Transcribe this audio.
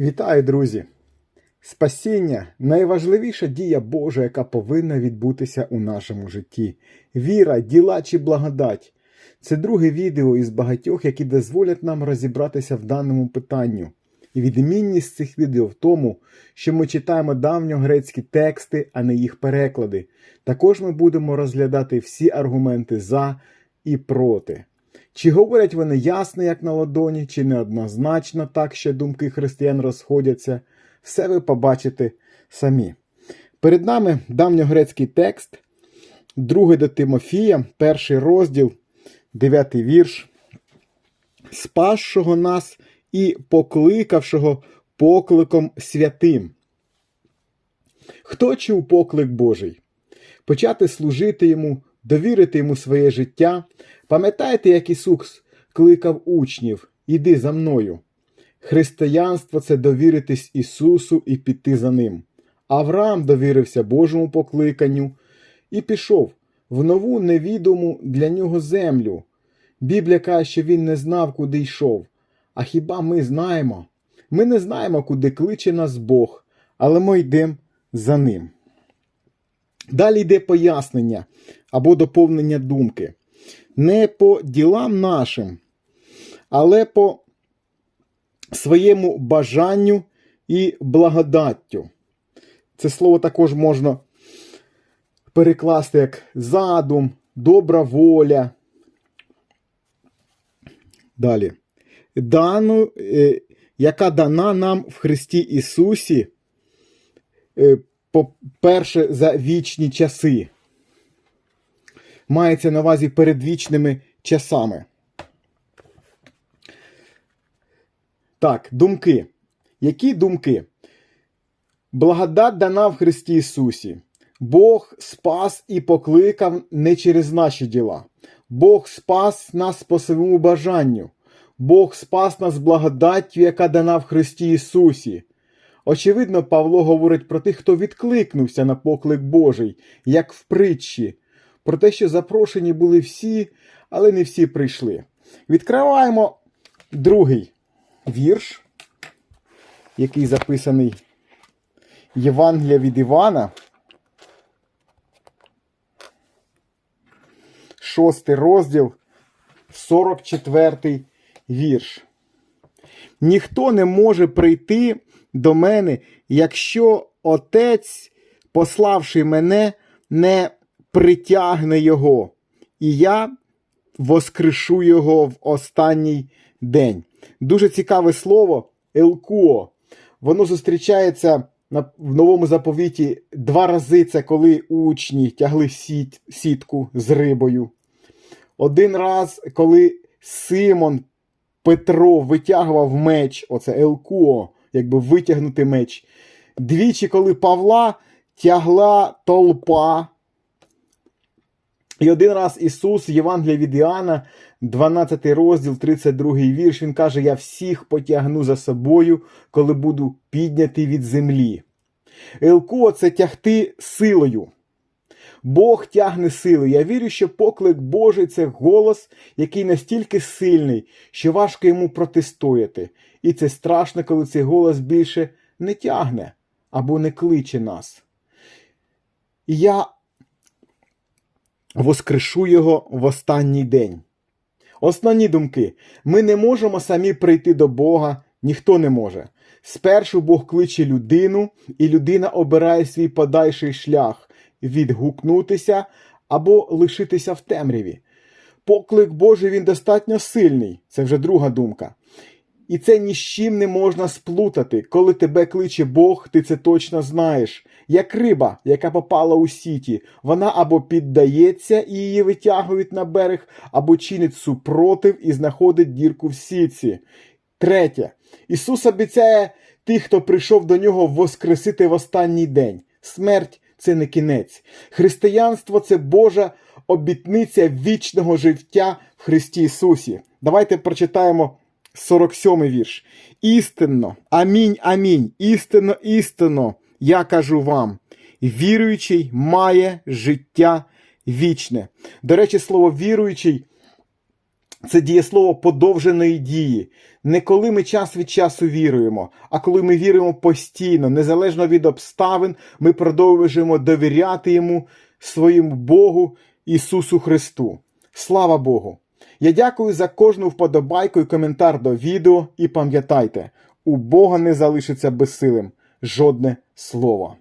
Вітаю, друзі! Спасіння найважливіша дія Божа, яка повинна відбутися у нашому житті. Віра, діла чи благодать. Це друге відео із багатьох, які дозволять нам розібратися в даному питанню. І відмінність цих відео в тому, що ми читаємо давньогрецькі тексти, а не їх переклади. Також ми будемо розглядати всі аргументи за і проти. Чи говорять вони ясно, як на ладоні, чи неоднозначно так, що думки християн розходяться, все ви побачите самі. Перед нами давньогрецький текст, другий до Тимофія, перший розділ, дев'ятий вірш. Спасшого нас і покликавшого покликом святим. Хто чув поклик Божий? Почати служити йому, довірити йому своє життя. Пам'ятаєте, як Ісус кликав учнів Іди за мною. Християнство це довіритись Ісусу і піти за Ним. Авраам довірився Божому покликанню і пішов в нову невідому для нього землю. Біблія каже, що він не знав, куди йшов. А хіба ми знаємо? Ми не знаємо, куди кличе нас Бог, але ми йдемо за ним. Далі йде пояснення або доповнення думки. Не по ділам нашим, але по своєму бажанню і благодаттю. Це слово також можна перекласти як задум, добра воля. Далі. Дану, е, яка дана нам в Христі Ісусі, е, по-перше, за вічні часи. Мається на увазі перед вічними часами. Так, думки. Які думки? Благодать дана в Христі Ісусі. Бог спас і покликав не через наші діла. Бог спас нас по своєму бажанню. Бог спас нас благодаттю, яка дана в Христі Ісусі. Очевидно, Павло говорить про тих, хто відкликнувся на поклик Божий, як в притчі, про те, що запрошені були всі, але не всі прийшли. Відкриваємо другий вірш, який записаний Євангелія від Івана. Шостий розділ, 44 вірш. Ніхто не може прийти до мене, якщо Отець, пославши мене, не притягне його, і я воскрешу його в останній день. Дуже цікаве слово елкуо. Воно зустрічається в новому заповіті два рази. Це коли учні тягли сіть, сітку з рибою. Один раз, коли Симон Петро витягував меч, оце елкуо, якби витягнути меч. Двічі, коли Павла тягла толпа. І один раз Ісус, Євангелія від Іоанна, 12 розділ, 32 вірш, Він каже: Я всіх потягну за собою, коли буду піднятий від землі. Елко це тягти силою. Бог тягне силою. Я вірю, що поклик Божий це голос, який настільки сильний, що важко йому протистояти. І це страшно, коли цей голос більше не тягне або не кличе нас. Я воскрешу його в останній день. Основні думки. Ми не можемо самі прийти до Бога, ніхто не може. Спершу Бог кличе людину, і людина обирає свій подальший шлях відгукнутися або лишитися в темряві. Поклик Божий він достатньо сильний, це вже друга думка. І це ні з чим не можна сплутати. Коли тебе кличе Бог, ти це точно знаєш. Як риба, яка попала у сіті, вона або піддається і її витягують на берег, або чинить супротив і знаходить дірку в сітці. Третє. Ісус обіцяє тих, хто прийшов до нього воскресити в останній день. Смерть це не кінець. Християнство це Божа обітниця вічного життя в Христі Ісусі. Давайте прочитаємо 47 вірш. Істинно, амінь, амінь, істинно, істинно, я кажу вам, віруючий має життя вічне. До речі, слово віруючий це дієслово подовженої дії. Не коли ми час від часу віруємо, а коли ми віруємо постійно, незалежно від обставин, ми продовжуємо довіряти йому, своєму Богу Ісусу Христу. Слава Богу! Я дякую за кожну вподобайку і коментар до відео. І пам'ятайте, у Бога не залишиться безсилим жодне слово.